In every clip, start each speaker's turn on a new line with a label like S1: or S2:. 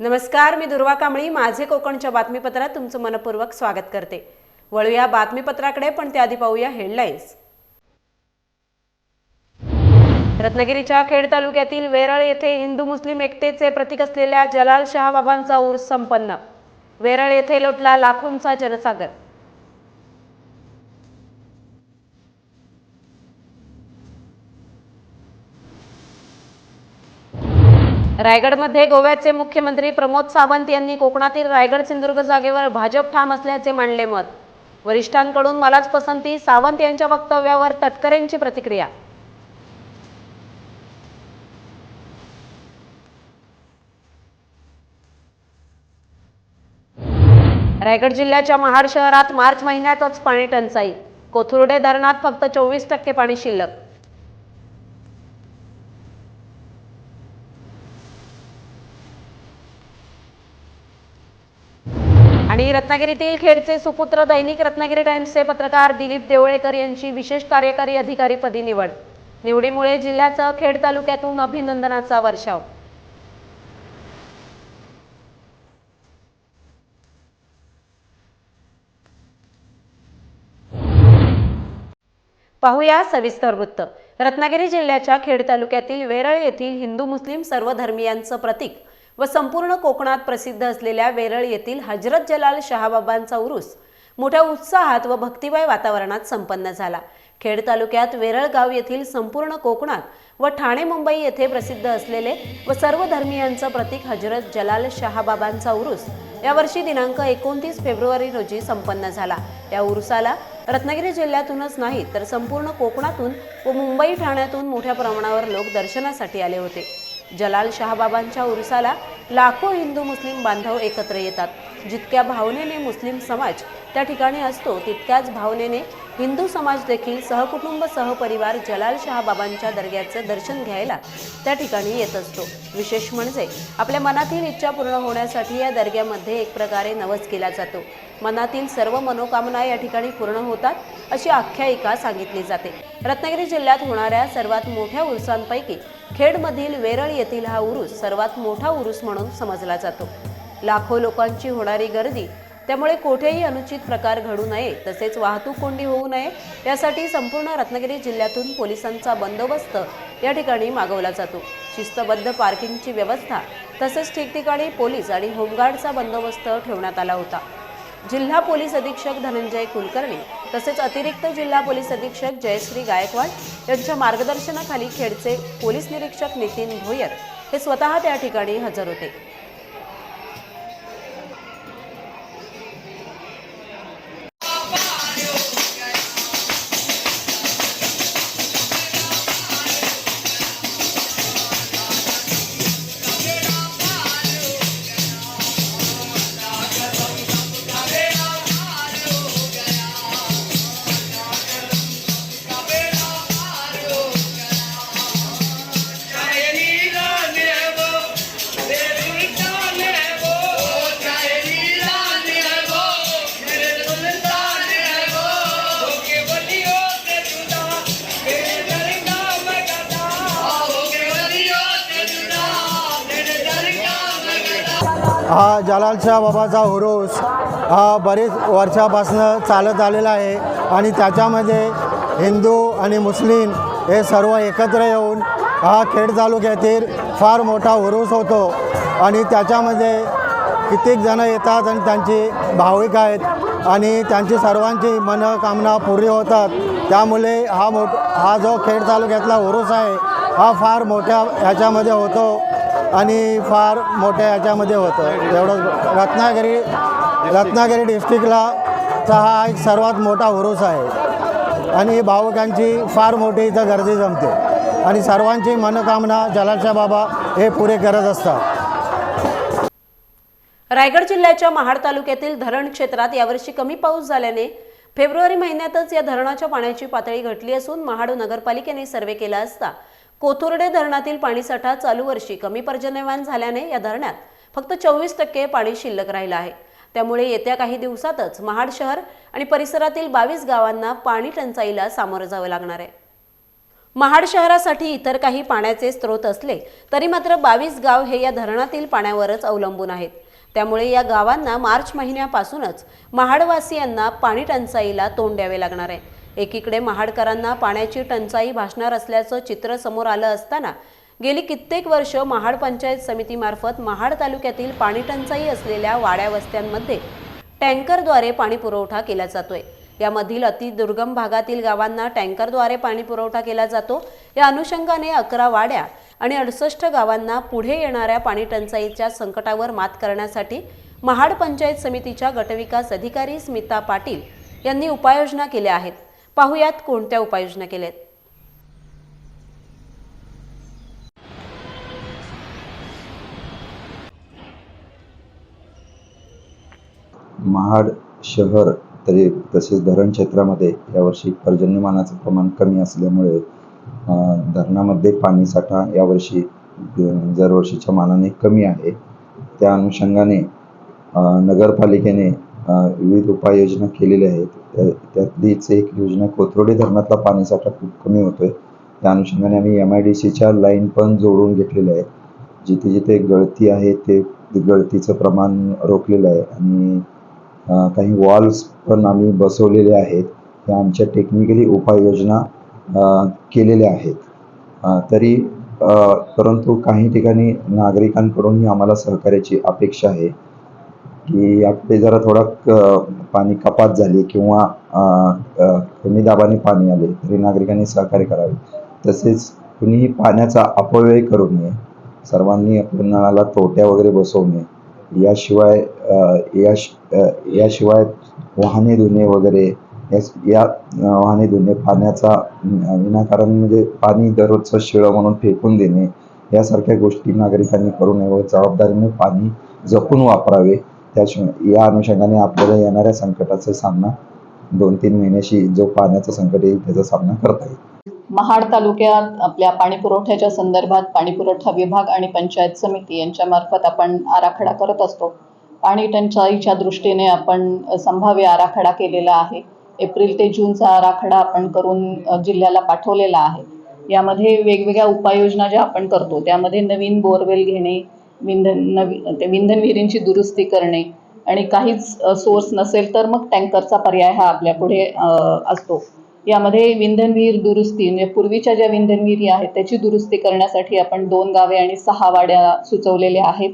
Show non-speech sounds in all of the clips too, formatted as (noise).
S1: नमस्कार मी दुर्वा कांबळी. माझे कोकणच्या बातमीपत्रात तुमचं मनपूर्वक स्वागत करते. वळूया बातमीपत्राकडे पण त्याआधी पाहूया हेडलाईन्स रत्नागिरीच्या खेड तालुक्यातील वेरळ येथे हिंदू मुस्लिम एकतेचे प्रतीक असलेल्या जलाल शहा बाबांचा ऊर्स संपन्न. वेरळ येथे लोटला लाखोंचा जनसागर. रायगडमध्ये गोव्याचे मुख्यमंत्री प्रमोद सावंत यांनी कोकणातील रायगड सिंधुदुर्ग जागेवर भाजप ठाम असल्याचे मांडले मत. वरिष्ठांकडून मलाच पसंती सावंत यांच्या वक्तव्यावर तटकरेंची प्रतिक्रिया. रायगड जिल्ह्याच्या महाड शहरात मार्च महिन्यातच पाणी टंचाई. कोथुर्डे धरणात फक्त चोवीस टक्के पाणी शिल्लक. आणि रत्नागिरीतील खेडचे सुपुत्र दैनिक रत्नागिरी टाइम्सचे पत्रकार दिलीप देवळेकर यांची विशेष कार्यकारी अधिकारीपदी निवड. निवडीमुळे जिल्ह्याचा खेड तालुक्यातून अभिनंदनाचा वर्षाव. पाहूया सविस्तर वृत्त. रत्नागिरी जिल्ह्याच्या खेड तालुक्यातील वेरळ येथील हिंदू मुस्लिम सर्व धर्मियांचं प्रतीक व संपूर्ण कोकणात प्रसिद्ध असलेल्या वेरळ येथील हजरत जलाल शहाबाबांचा उरूस मोठ्या उत्साहात व भक्तिमय वातावरणात संपन्न झाला. खेड तालुक्यात वेरळ गाव येथील संपूर्ण कोकणात व ठाणे मुंबई येथे प्रसिद्ध असलेले व सर्व धर्मियांचं प्रतीक हजरत जलाल शहाबाबांचा उरूस यावर्षी दिनांक एकोणतीस फेब्रुवारी रोजी संपन्न झाला. या उरुसाला रत्नागिरी जिल्ह्यातूनच नाही तर संपूर्ण कोकणातून व मुंबई ठाण्यातून मोठ्या प्रमाणावर लोक दर्शनासाठी आले होते. जलाल शहाबाबांच्या उरुसाला लाखो हिंदू मुस्लिम बांधव एकत्र येतात. जितक्या भावनेने मुस्लिम समाज त्या ठिकाणी असतो तितक्याच भावनेने हिंदू समाज देखील सहकुटुंब सहपरिवार जलाल शहाबाबांच्या दर्ग्याचं दर्शन घ्यायला त्या ठिकाणी येत असतो. विशेष म्हणजे आपल्या मनातील इच्छा पूर्ण होण्यासाठी या दर्ग्यामध्ये एक प्रकारे नवस केला जातो. मनातील सर्व मनोकामना या ठिकाणी पूर्ण होतात अशी आख्यायिका सांगितली जाते. रत्नागिरी जिल्ह्यात होणाऱ्या सर्वात मोठ्या उरसांपैकी खेडमधील वेरळ येथील हा उरूस सर्वात मोठा उरूस म्हणून समजला जातो. लाखो लोकांची होणारी गर्दी त्यामुळे कोठेही अनुचित प्रकार घडू नये तसेच वाहतूक कोंडी होऊ नये यासाठी संपूर्ण रत्नागिरी जिल्ह्यातून पोलिसांचा बंदोबस्त या ठिकाणी मागवला जातो. शिस्तबद्ध पार्किंगची व्यवस्था तसेच ठिकठिकाणी पोलीस आणि होमगार्डचा बंदोबस्त ठेवण्यात आला होता. जिल्हा पोलीस अधीक्षक धनंजय कुलकर्णी तसेच अतिरिक्त जिल्हा पोलीस अधीक्षक जयश्री गायकवाड यांच्या मार्गदर्शनाखाली खेडचे पोलीस निरीक्षक नितीन भोयर हे स्वतः त्या ठिकाणी हजर होते.
S2: जलालशाह बाबाचा उरूस हा बरेच वर्षापासनं चालत आलेला आहे आणि त्याच्यामध्ये हिंदू आणि मुस्लिम हे सर्व एकत्र येऊन हा खेड तालुक्यातील फार मोठा उरूस होतो. आणि त्याच्यामध्ये कित्येक जणं येतात आणि त्यांची भाविक आहेत आणि त्यांची सर्वांची मनोकामना पूर्ण होतात. त्यामुळे हा मोठ हा जो खेड तालुक्यातला उरूस आहे हा फार मोठ्या ह्याच्यामध्ये होतो. आणि फार मोठ्या ह्याच्यामध्ये होतं. एवढंच रत्नागिरी रत्नागिरी डिस्ट्रिक्टला चा हा एक सर्वात मोठा उरूस आहे. आणि भावकांची फार मोठी इथं गर्दी जमते. आणि सर्वांची मनोकामना जलाशा बाबा हे पुरे करत असतात.
S1: रायगड जिल्ह्याच्या महाड तालुक्यातील धरण क्षेत्रात यावर्षी कमी पाऊस झाल्याने फेब्रुवारी महिन्यातच या धरणाच्या पाण्याची पातळी घटली असून महाड नगरपालिकेने सर्वे केला असता कोथुर्डे धरणातील पाणीसाठा चालू वर्षी कमी पर्जन्यमान झाल्याने या धरणात फक्त चोवीस टक्के पाणी शिल्लक राहिलं आहे. त्यामुळे येत्या काही दिवसातच महाड शहर आणि परिसरातील बावीस गावांना पाणी टंचाईला सामोरं जावं लागणार आहे. महाड शहरासाठी इतर काही पाण्याचे स्रोत असले तरी मात्र बावीस गाव हे या धरणातील पाण्यावरच अवलंबून आहेत. त्यामुळे या गावांना मार्च महिन्यापासूनच महाडवासियांना पाणी टंचाईला तोंड द्यावे लागणार आहे. एकीकडे महाडकरांना पाण्याची टंचाई भासणार असल्याचं चित्र समोर आलं असताना गेली कित्येक वर्ष महाड पंचायत समितीमार्फत महाड तालुक्यातील पाणी टंचाई असलेल्या वाड्या वस्त्यांमध्ये टँकरद्वारे पाणी पुरवठा केला जातोय. यामधील अतिदुर्गम भागातील गावांना टँकरद्वारे पाणी पुरवठा केला जातो. या अनुषंगाने अकरा वाड्या आणि अडुसष्ट गावांना पुढे येणाऱ्या पाणी टंचाईच्या संकटावर मात करण्यासाठी महाड पंचायत समितीच्या गटविकास अधिकारी स्मिता पाटील यांनी उपाययोजना केल्या आहेत. पाहुयात कोणत्या उपाययोजना केल्यात.
S3: महाड शहर तरी तसेच धरण क्षेत्रामध्ये यावर्षी पर्जन्यमानाचं प्रमाण कमी असल्यामुळे धरणामध्ये पाणीसाठा यावर्षी दरवर्षीच्या मानाने कमी आहे. त्या अनुषंगाने नगरपालिकेने विविध उपाययोजना केलेल्या आहेत. त्या- त्यातलीच एक योजना कोथरोडी धरणातला पाणीसाठा खूप कमी होतोय. त्या अनुषंगाने आम्ही एम आय डी सीच्या लाईन पण जोडून घेतलेल्या आहेत. जिथे जिथे गळती आहे ते गळतीचं प्रमाण रोखलेलं आहे आणि काही वॉल्स पण आम्ही बसवलेले आहेत. त्या आमच्या टेक्निकली उपाययोजना केलेल्या आहेत. तरी परंतु काही ठिकाणी नागरिकांकडूनही आम्हाला सहकार्याची अपेक्षा आहे. की आपले जरा थोडा क पाणी कपात झाली किंवा कमी दाबाने पाणी आले तरी नागरिकांनी सहकार्य करावे. तसेच कुणीही पाण्याचा अपव्यय करू नये सर्वांनी आपल्या नळाला तोट्या वगैरे बसवू नये. याशिवाय या याशिवाय वाहने धुणे वगैरे या वाहने धुणे पाण्याचा विनाकारण म्हणजे पाणी दररोजचं शिळं म्हणून फेकून देणे यासारख्या गोष्टी नागरिकांनी करू नये व जबाबदारीने पाणी जपून वापरावे. त्याच या अनुषंगाने आपल्याला येणाऱ्या संकटाचा सामना दोन तीन महिन्याशी जो पाण्याचं संकट येईल त्याचा सामना करता येईल.
S4: महाड तालुक्यात आपल्या पाणी पुरवठ्याच्या संदर्भात पाणी पुरवठा विभाग आणि पंचायत समिती यांच्या मार्फत आपण आराखडा करत असतो. पाणी टंचाईच्या दृष्टीने आपण संभाव्य आराखडा केलेला आहे. एप्रिल ते जूनचा आराखडा आपण करून जिल्ह्याला पाठवलेला आहे. यामध्ये वेगवेगळ्या उपाययोजना ज्या आपण करतो त्यामध्ये नवीन बोरवेल घेणे विंधन नवी ते विंधन विहिरींची दुरुस्ती करणे आणि काहीच सोर्स नसेल तर मग टँकरचा पर्याय हा आपल्यापुढे असतो. यामध्ये विंधन विहीर दुरुस्ती म्हणजे पूर्वीच्या ज्या विंधन विहिरी आहेत त्याची दुरुस्ती करण्यासाठी आपण दोन गावे आणि सहा वाड्या सुचवलेल्या आहेत.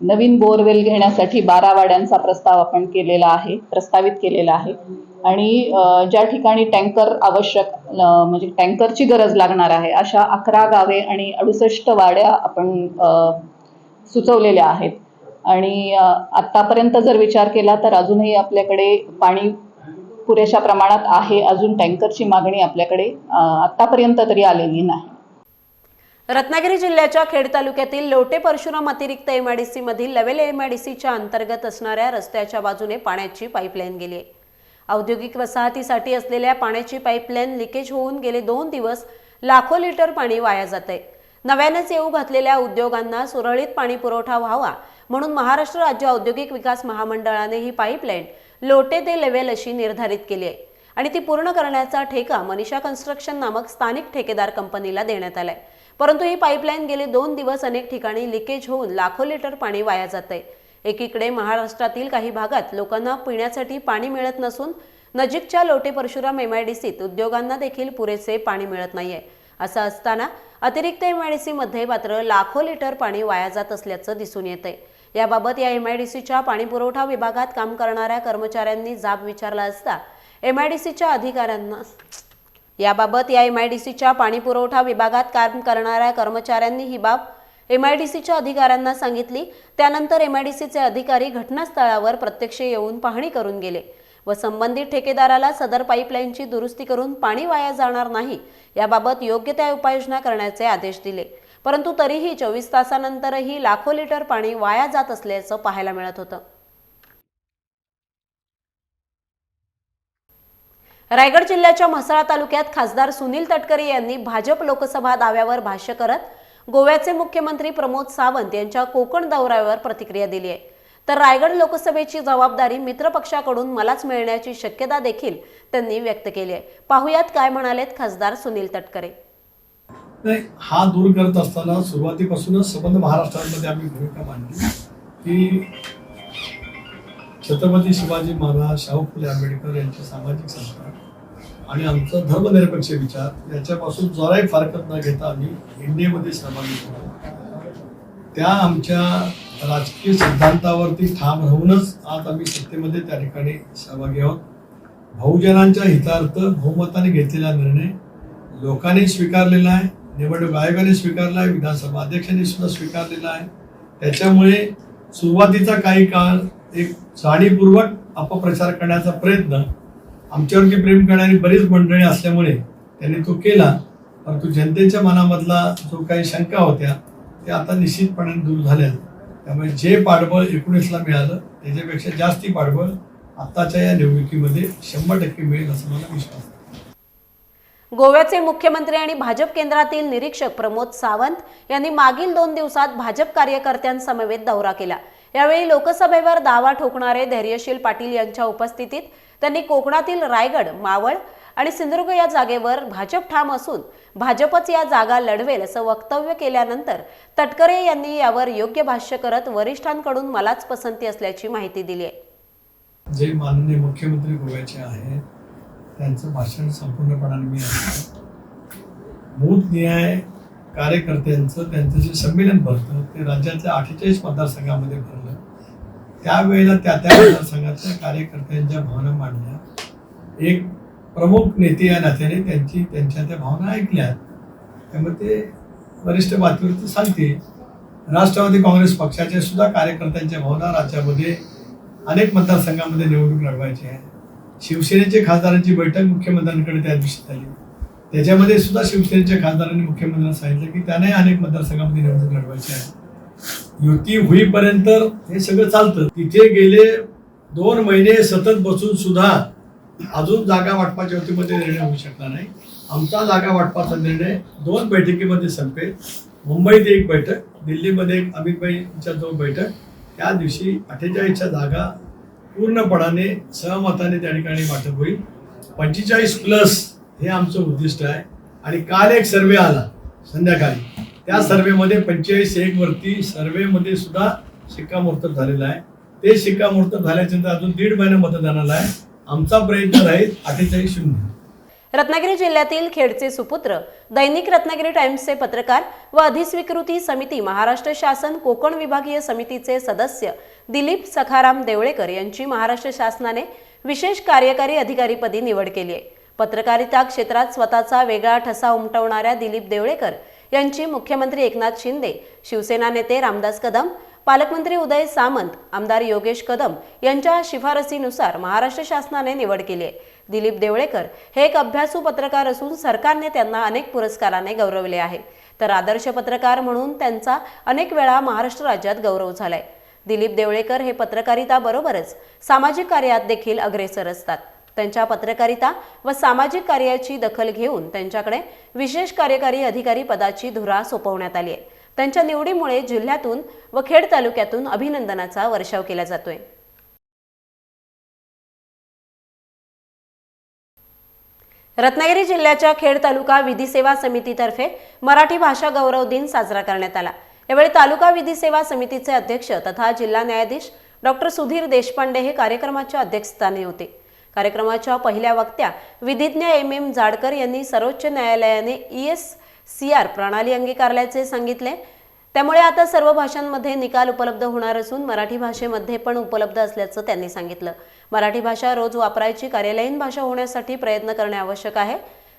S4: नवीन बोरवेल घेण्यासाठी बारा वाड्यांचा प्रस्ताव आपण केलेला आहे प्रस्तावित केलेला आहे. आणि ज्या ठिकाणी टँकर आवश्यक म्हणजे टँकरची गरज लागणार आहे अशा अकरा गावे आणि अडुसष्ट वाड्या आपण सुचवलेल्या आहेत. आणि आत्तापर्यंत जर विचार केला तर अजूनही आपल्याकडे पाणी पुरेशा प्रमाणात आहे. अजून टँकरची मागणी आपल्याकडे आत्तापर्यंत तरी आलेली नाही.
S1: रत्नागिरी जिल्ह्याच्या खेड तालुक्यातील लोटे परशुराम अतिरिक्त एमआयडीसी मधील लेव्हल एमआयडीसीच्या अंतर्गत असणाऱ्या रस्त्याच्या बाजूने पाण्याची पाईपलाईन गेली आहे. औद्योगिक वसाहतीसाठी असलेल्या पाण्याची पाईपलाईन लिकेज होऊन गेले दोन दिवस लाखो लिटर पाणी वाया जात आहे. नव्यानेच येऊ घातलेल्या उद्योगांना सुरळीत पाणी पुरवठा व्हावा म्हणून महाराष्ट्र राज्य औद्योगिक विकास महामंडळाने ही पाईपलाईन लोटे ते लेवेल अशी निर्धारित केली आहे. आणि ती पूर्ण करण्याचा ठेका मनीषा कन्स्ट्रक्शन नामक स्थानिक ठेकेदार कंपनीला देण्यात आलाय. परंतु ही पाईपलाईन गेले दोन दिवस अनेक ठिकाणी लिकेज होऊन लाखो लिटर पाणी वाया जात आहे एकीकडे महाराष्ट्रातील काही भागात लोकांना पिण्यासाठी पाणी मिळत नसून नजीकच्या लोटे परशुराम एमआयडीसीत उद्योगांना देखील पुरेसे पाणी मिळत नाहीये. असं असताना अतिरिक्त एम आय डी सीमध्ये मात्र लाखो लिटर पाणी वाया जात असल्याचं दिसून येत आहे याबाबत या एम आय डी पाणी पुरवठा विभागात काम करणाऱ्या कर्मचाऱ्यांनी जाब विचारला असता एम आय डी सीच्या अधिकाऱ्यांना याबाबत या एम आय डी पाणी पुरवठा विभागात काम करणाऱ्या कर्मचाऱ्यांनी ही बाब एम आय डी सीच्या अधिकाऱ्यांना सांगितली. त्यानंतर एम आय डी सीचे अधिकारी घटनास्थळावर प्रत्यक्ष येऊन पाहणी करून गेले. व संबंधित ठेकेदाराला सदर पाईपलाईनची दुरुस्ती करून पाणी वाया जाणार नाही याबाबत योग्य त्या उपाययोजना करण्याचे आदेश दिले. परंतु तरीही चोवीस तासानंतरही लाखो लिटर पाणी वाया जात असल्याचं पाहायला मिळत होतं. रायगड जिल्ह्याच्या म्हसळा तालुक्यात खासदार सुनील तटकरे यांनी भाजप लोकसभा दाव्यावर भाष्य करत गोव्याचे मुख्यमंत्री प्रमोद सावंत यांच्या कोकण दौऱ्यावर प्रतिक्रिया दिली आहे. तर रायगड लोकसभेची जबाबदारी मित्रपक्षाकडून मलाच मिळण्याची शक्यता देखील त्यांनी व्यक्त केली आहे. पाहुयात काय म्हणालेत खासदार सुनील तटकरे.
S5: नाही हा दूर करत असताना सुरुवातीपासूनच संबंध महाराष्ट्रामध्ये आम्ही भूमिका मांडली. की छत्रपती शिवाजी महाराज शाहू फुले आंबेडकर यांचे सामाजिक संस्कार आणि आमचा धर्मनिरपेक्ष विचार याच्यापासून जराही फारकत न घेता आम्ही इंडियामध्ये सहभागी होतो. त्या आमच्या राजकीय सिद्धांतावरती ठाम राहूनच आज आम्ही सत्तेमध्ये त्या ठिकाणी सहभागी आहोत. बहुजनांच्या हितार्थ बहुमताने घेतलेला निर्णय लोकांनी स्वीकारलेला आहे. निवडणूक आयोगाने स्वीकारला आहे. विधानसभा अध्यक्षांनी सुद्धा स्वीकारलेला आहे. त्याच्यामुळे सुरुवातीचा काही काळ एक जाणीवपूर्वक अपप्रचार करण्याचा प्रयत्न आमच्यावरती प्रेम करणारी बरीच मंडळी असल्यामुळे त्यांनी तो केला. परंतु जनतेच्या मनामधला जो काही शंका होत्या ते आता निश्चितपणे दूर झाल्या. त्यामुळे जे पाठबळ एकोणीसला मिळालं त्याच्यापेक्षा जास्ती पाठबळ आत्ताच्या या निवडणुकीमध्ये शंभर टक्के मिळेल असं मला विश्वास आहे.
S1: गोव्याचे मुख्यमंत्री आणि भाजप केंद्रातील निरीक्षक प्रमोद सावंत यांनी मागील दोन दिवसात भाजप कार्यकर्त्यांसमवेत दौरा केला. यावेळी लोकसभेवर दावा ठोकणारे धैर्यशील पाटील यांच्या उपस्थितीत त्यांनी कोकणातील रायगड मावळ आणि सिंधुदुर्ग या जागेवर भाजप ठाम असून भाजपच या जागा लढवेल असं वक्तव्य केल्यानंतर तटकरे यांनी यावर योग्य भाष्य करत वरिष्ठांकडून मलाच पसंती असल्याची माहिती दिली आहे.
S5: जे माननीय मुख्यमंत्री गोव्याचे आहेत त्यांचं भाषण संपूर्णपणाने मी ऐकलं बूथ न्याय कार्यकर्त्यांचं त्यांचं जे संमेलन भरतं ते राज्याच्या अठ्ठेचाळीस मतदारसंघामध्ये भरलं. त्यावेळेला त्या त्या मतदारसंघातल्या कार्यकर्त्यांच्या भावना मांडल्या. एक प्रमुख नेते या नात्याने त्यांची त्यांच्या त्या भावना ऐकल्या त्यामुळे ते वरिष्ठ बातमीवरती सांगते राष्ट्रवादी काँग्रेस पक्षाच्या सुद्धा कार्यकर्त्यांच्या भावना राज्यामध्ये अनेक मतदारसंघामध्ये निवडणूक लढवायची आहे शिवसेनेच्या खासदारांची बैठक मुख्यमंत्र्यांकडे त्या दिवशी झाली. त्याच्यामध्ये सुद्धा शिवसेनेच्या खासदारांनी मुख्यमंत्र्यांना सांगितलं की त्यांनाही अनेक मतदारसंघामध्ये निवडणूक लढवायची आहे. युती होईपर्यंत हे सगळं चालतं. तिथे गेले दोन महिने सतत बसून सुद्धा अजून जागा वाटपाच्या वतीमध्ये निर्णय होऊ शकला नाही. आमचा जागा वाटपाचा निर्णय दोन बैठकीमध्ये संपेल. मुंबईत एक बैठक दिल्लीमध्ये एक अमितभाईंच्या दोन बैठक. त्या दिवशी अठ्ठेचाळीसच्या जागा पूर्णपणाने सहमताने त्या ठिकाणी वाटप होईल. पंचेचाळीस प्लस हे आमचं उद्दिष्ट आहे. आणि काल एक सर्वे आला संध्याकाळी. त्या सर्वेमध्ये पंचेचाळीस एक वरती सर्वेमध्ये सुद्धा शिक्कामोर्तब झालेला आहे. ते शिक्कामोर्तब झाल्याच्यानंतर अजून दीड महिना मतदानाला आहे. आमचा प्रयत्न राहील अठ्ठेचाळीस शून्य.
S1: रत्नागिरी जिल्ह्यातील खेडचे सुपुत्र दैनिक रत्नागिरी टाइम्सचे पत्रकार व अधिस्वीकृती समिती महाराष्ट्र शासन कोकण विभागीय समितीचे सदस्य दिलीप सखाराम देवळेकर यांची महाराष्ट्र शासनाने विशेष कार्यकारी अधिकारीपदी निवड केली आहे. पत्रकारिता क्षेत्रात स्वतःचा वेगळा ठसा उमटवणाऱ्या दिलीप देवळेकर यांची मुख्यमंत्री एकनाथ शिंदे शिवसेना नेते रामदास कदम पालकमंत्री उदय सामंत आमदार योगेश कदम यांच्या शिफारसीनुसार महाराष्ट्र शासनाने निवड केली आहे. दिलीप देवळेकर हे एक अभ्यासू पत्रकार असून सरकारने त्यांना अनेक पुरस्काराने गौरवले आहे. तर आदर्श पत्रकार म्हणून त्यांचा अनेक वेळा महाराष्ट्र राज्यात गौरव झालाय. दिलीप देवळेकर हे पत्रकारिताबरोबरच सामाजिक कार्यात देखील अग्रेसर असतात. त्यांच्या पत्रकारिता व सामाजिक कार्याची दखल घेऊन त्यांच्याकडे विशेष कार्यकारी अधिकारी पदाची धुरा सोपवण्यात आली आहे. त्यांच्या निवडीमुळे जिल्ह्यातून व खेड तालुक्यातून अभिनंदनाचा वर्षाव केला जातोय. रत्नागिरी जिल्ह्याच्या खेड तालुका विधी सेवा समितीतर्फे मराठी भाषा गौरव दिन साजरा करण्यात आला. यावेळी तालुका विधी सेवा समितीचे अध्यक्ष तथा जिल्हा न्यायाधीश डॉक्टर सुधीर देशपांडे हे कार्यक्रमाच्या अध्यक्षस्थानी होते. कार्यक्रमाच्या पहिल्या वक्त्या विधिज्ञ एम एम जाडकर यांनी सर्वोच्च न्यायालयाने ई एस सी आर प्रणाली अंगीकारल्याचे सांगितले. त्यामुळे आता सर्व भाषांमध्ये निकाल उपलब्ध होणार असून मराठी भाषेमध्ये पण उपलब्ध असल्याचं त्यांनी सांगितलं. मराठी भाषा रोज वापरायची कार्यालयीन भाषा होण्यासाठी प्रयत्न करणे आवश्यक आहे.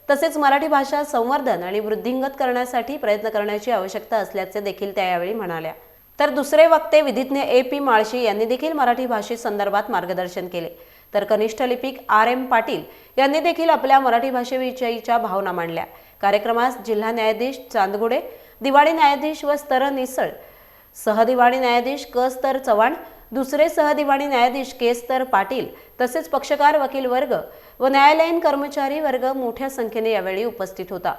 S1: तसेच मराठी भाषा संवर्धन आणि वृद्धिंगत करण्यासाठी प्रयत्न करण्याची आवश्यकता असल्याचे देखील त्या यावेळी म्हणाल्या. तर दुसरे वक्ते विधिज्ञ ए पी माळशी यांनी देखील मराठी भाषेसंदर्भात मार्गदर्शन केले. तर कनिष्ठ लिपिक आर एम पाटील यांनी देखील आपल्या मराठी भाषेविषयीच्या भावना मांडल्या. कार्यक्रमास जिल्हा न्यायाधीश चांदगुडे दिवाळी न्यायाधीश व स्तर निसळ सहदिवाणी न्यायाधीश क स्तर चव्हाण दुसरे सहदिवाणी न्यायाधीश के स्तर पाटील तसेच पक्षकार वकील वर्ग व न्यायालयीन कर्मचारी वर्ग मोठ्या संख्येने यावेळी उपस्थित होता.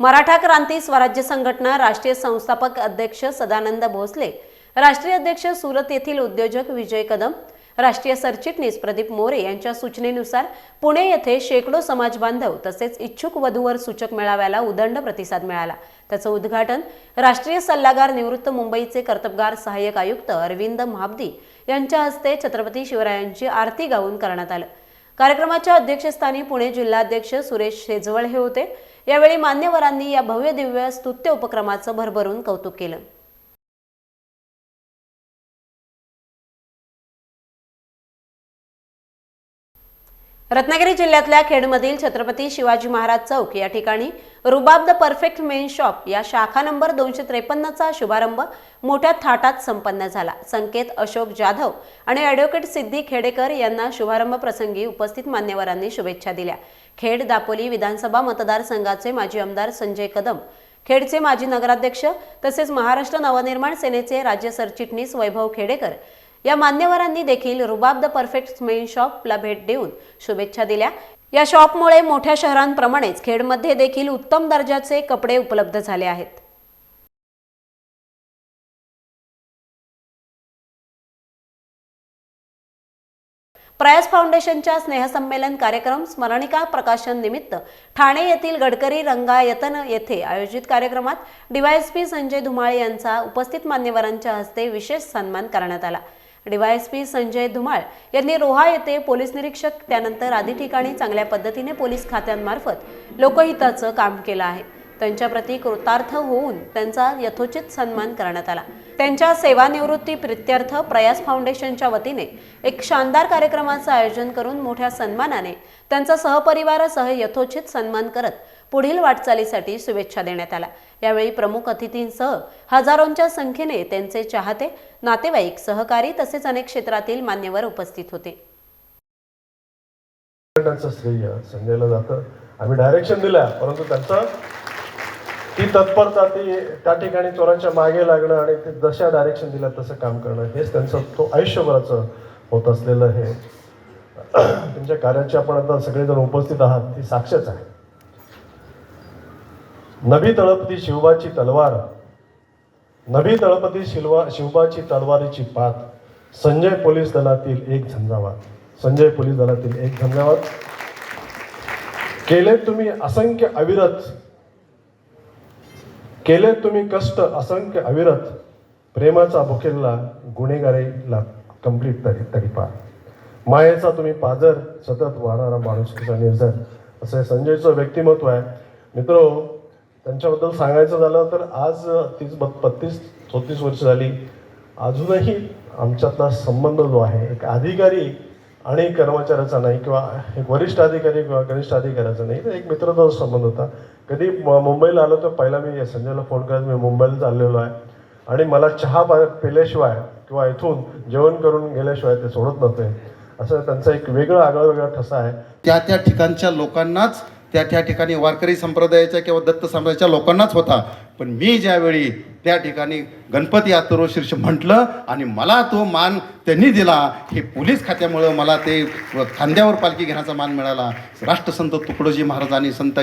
S1: मराठा क्रांती स्वराज्य संघटना राष्ट्रीय संस्थापक अध्यक्ष सदानंद भोसले राष्ट्रीय अध्यक्ष सुरत येथील उद्योजक विजय कदम राष्ट्रीय सरचिटणीस प्रदीप मोरे यांच्या सूचनेनुसार पुणे येथे शेकडो समाज बांधव तसेच इच्छुक वधूवर सूचक मेळाव्याला उदंड प्रतिसाद मिळाला. त्याचं उद्घाटन राष्ट्रीय सल्लागार निवृत्त मुंबईचे कर्तबगार सहाय्यक आयुक्त अरविंद महाबदी यांच्या हस्ते छत्रपती शिवरायांची आरती गाऊन करण्यात आलं. कार्यक्रमाच्या अध्यक्षस्थानी पुणे जिल्हाध्यक्ष सुरेश शेजवळ हे होते. यावेळी मान्यवरांनी या भव्य दिव्य स्तुत्य उपक्रमाचं भरभरून कौतुक केलं. रत्नागिरी जिल्ह्यातल्या खेडमधील छत्रपती शिवाजी महाराज चौक या ठिकाणी Rubab the perfect men shop या शाखा नंबर दोनशे त्रेपन्नचा शुभारंभ मोठ्या थाटात संपन्न झाला. संकेत अशोक जाधव आणि ॲडव्होकेट सिद्धी खेडेकर यांना शुभारंभ प्रसंगी उपस्थित मान्यवरांनी शुभेच्छा दिल्या. खेड दापोली विधानसभा मतदारसंघाचे माजी आमदार संजय कदम खेडचे माजी नगराध्यक्ष तसेच महाराष्ट्र नवनिर्माण सेनेचे राज्य सरचिटणीस वैभव खेडेकर या मान्यवरांनी देखील रुबाब द परफेक्ट मेन शॉपला भेट देऊन शुभेच्छा दिल्या. या शॉपमुळे मोठ्या शहरांप्रमाणेच खेडमध्ये देखील उत्तम दर्जाचे कपडे उपलब्ध झाले आहेत. प्रयास फाउंडेशनच्या स्नेहसंमेलन कार्यक्रम स्मरणिका प्रकाशन निमित्त ठाणे येथील गडकरी रंगायतन येथे आयोजित कार्यक्रमात डीवायएसपी संजय धुमाळे यांचा उपस्थित मान्यवरांच्या हस्ते विशेष सन्मान करण्यात आला. डीवायएसपी संजय धुमाळ यांनी रोहा येथे पोलीस निरीक्षक त्यानंतर आदी ठिकाणी चांगल्या पद्धतीने पोलीस खात्यांमार्फत लोकहिताचं काम केलं आहे. त्यांच्याप्रती कृतार्थ होऊन त्यांचा यथोचित सन्मान करण्यात आला. त्यांच्या सेवानिवृत्ती प्रित्यर्थ प्रयास फाउंडेशनच्या वतीने एक शानदार कार्यक्रमाचं आयोजन करून मोठ्या सन्मानाने त्यांचा सहपरिवारासह यथोचित सन्मान करत पुढील वाटचालीसाठी शुभेच्छा देण्यात आल्या. यावेळी प्रमुख अतिथींसह हजारोंच्या संख्येने त्यांचे चाहते नातेवाईक सहकारी तसेच अनेक क्षेत्रातील मान्यवर उपस्थित होते.
S6: श्रेय संजयला जातं. आम्ही डायरेक्शन दिल्या परंतु त्यांचं ती तत्परता ती त्या ठिकाणी चोरांच्या मागे लागणं आणि ते जशा डायरेक्शन दिल्या तसं काम करणं हेच त्यांचं तो आयुष्यभराचं होत असलेलं हे. (clears throat) तुमच्या कार्याची आपण आता सगळेजण उपस्थित आहात ती साक्षच आहे. नभी तळपती शिवबाची तलवार. नभी तळपती शिलवा शिवबाची तलवारीची पात. संजय पोलीस दलातील एक झंझावात. संजय पोलीस दलातील एक झंझावात. केले तुम्ही असंख्य अविरत. केले तुम्ही कष्ट असंख्य अविरत. प्रेमाचा भुकेलला गुन्हेगारीला कंप्लीट तरी तरी पार. मायेचा तुम्ही पाजर सतत वाढणारा माणूस निर्झर असं संजयचं व्यक्तिमत्व आहे. मित्रो त्यांच्याबद्दल सांगायचं झालं तर आज तीस ब बत्तीस चौतीस वर्ष झाली. अजूनही आमच्यातला संबंध जो आहे एक अधिकारी आणि कर्मचाऱ्याचा नाही किंवा एक वरिष्ठ अधिकारी किंवा कनिष्ठ अधिकाऱ्याचा नाही तर एक मित्राचा संबंध होता. कधी मुंबईला आलो तर पहिला मी संजयला फोन करत मी मुंबईला चाललेलो आहे. आणि मला चहा पा- पिल्याशिवाय किंवा इथून जेवण करून गेल्याशिवाय ते सोडत नव्हते. असं त्यांचा एक वेगळा आगळा वेगळा ठसा आहे.
S7: त्या त्या ठिकाणच्या लोकांनाच त्या त्या ठिकाणी वारकरी संप्रदायाच्या किंवा दत्त संप्रदायाच्या लोकांनाच होता. पण मी ज्यावेळी त्या ठिकाणी गणपती आतरोशीर्ष म्हटलं आणि मला तो मान त्यांनी दिला हे पोलीस खात्यामुळं मला ते खांद्यावर पालखी घेण्याचा मान मिळाला. राष्ट्रसंत तुकडोजी महाराज आणि संत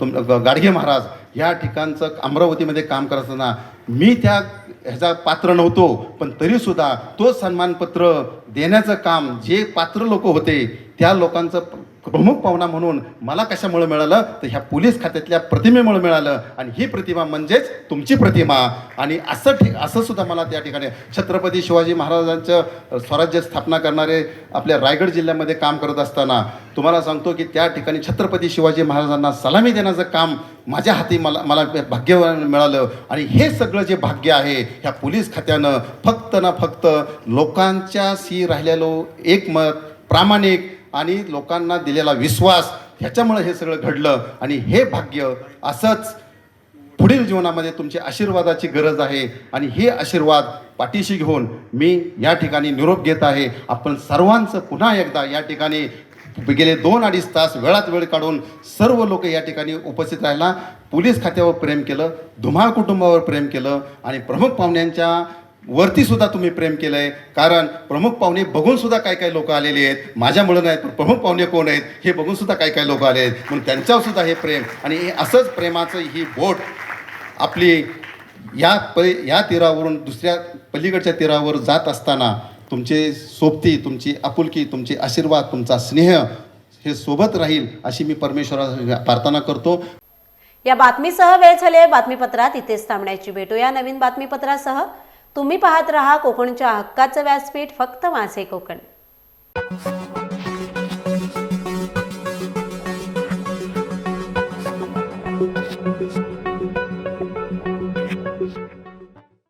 S7: तुम गाडगे महाराज या ठिकाणचं अमरावतीमध्ये काम करत असताना मी त्या ह्याचा पात्र नव्हतो पण तरीसुद्धा तो सन्मानपत्र देण्याचं काम जे पात्र लोक होते त्या लोकांचं प्रमुख पाहुणा म्हणून मला कशामुळे मिळालं? तर ह्या पोलीस खात्यातल्या प्रतिमेमुळे मिळालं. आणि ही प्रतिमा म्हणजेच तुमची प्रतिमा. आणि असं ठि असं सुद्धा मला त्या ठिकाणी छत्रपती शिवाजी महाराजांचं स्वराज्य स्थापना करणारे आपल्या रायगड जिल्ह्यामध्ये काम करत असताना तुम्हाला सांगतो की त्या ठिकाणी छत्रपती शिवाजी महाराजांना सलामी देण्याचं काम माझ्या हाती मला मला भाग्य मिळालं. आणि हे सगळं जे भाग्य आहे ह्या पोलीस खात्यानं फक्त ना फक्त लोकांच्याशी राहिलेलो एकमत प्रामाणिक आणि लोकांना दिलेला विश्वास ह्याच्यामुळे हे सगळं घडलं. आणि हे भाग्य असंच पुढील जीवनामध्ये तुमच्या आशीर्वादाची गरज आहे. आणि हे आशीर्वाद पाठीशी घेऊन मी या ठिकाणी निरोप घेत आहे. आपण सर्वांचं पुन्हा एकदा या ठिकाणी गेले दोन अडीच तास वेळात वेळ काढून सर्व लोक या ठिकाणी उपस्थित राहिला. पोलीस खात्यावर प्रेम केलं धुमाळ कुटुंबावर प्रेम केलं आणि प्रमुख पाहुण्यांच्या वरती सुद्धा तुम्ही प्रेम केलं आहे कारण प्रमुख पाहुणे बघून सुद्धा काय काय लोक आलेले आहेत. माझ्यामुळं नाहीत पण प्रमुख पाहुणे कोण आहेत हे बघून सुद्धा काय काय लोक आले आहेत. म्हणून त्यांच्यावर सुद्धा हे प्रेम. आणि हे असंच प्रेमाचं ही बोट आपली या प या तीरावरून दुसऱ्या पलीकडच्या तीरावर जात असताना तुमचे सोबती तुमची आपुलकी तुमचे आशीर्वाद तुमचा स्नेह हे सोबत राहील अशी मी परमेश्वरा प्रार्थना करतो.
S1: या बातमीसह वेळ झाले बातमीपत्रात इथेच थांबण्याची. भेटूया नवीन बातमीपत्रासह. तुम्ही पाहत रहा कोकणच्या हक्काचं व्यासपीठ फक्त माझे कोकण.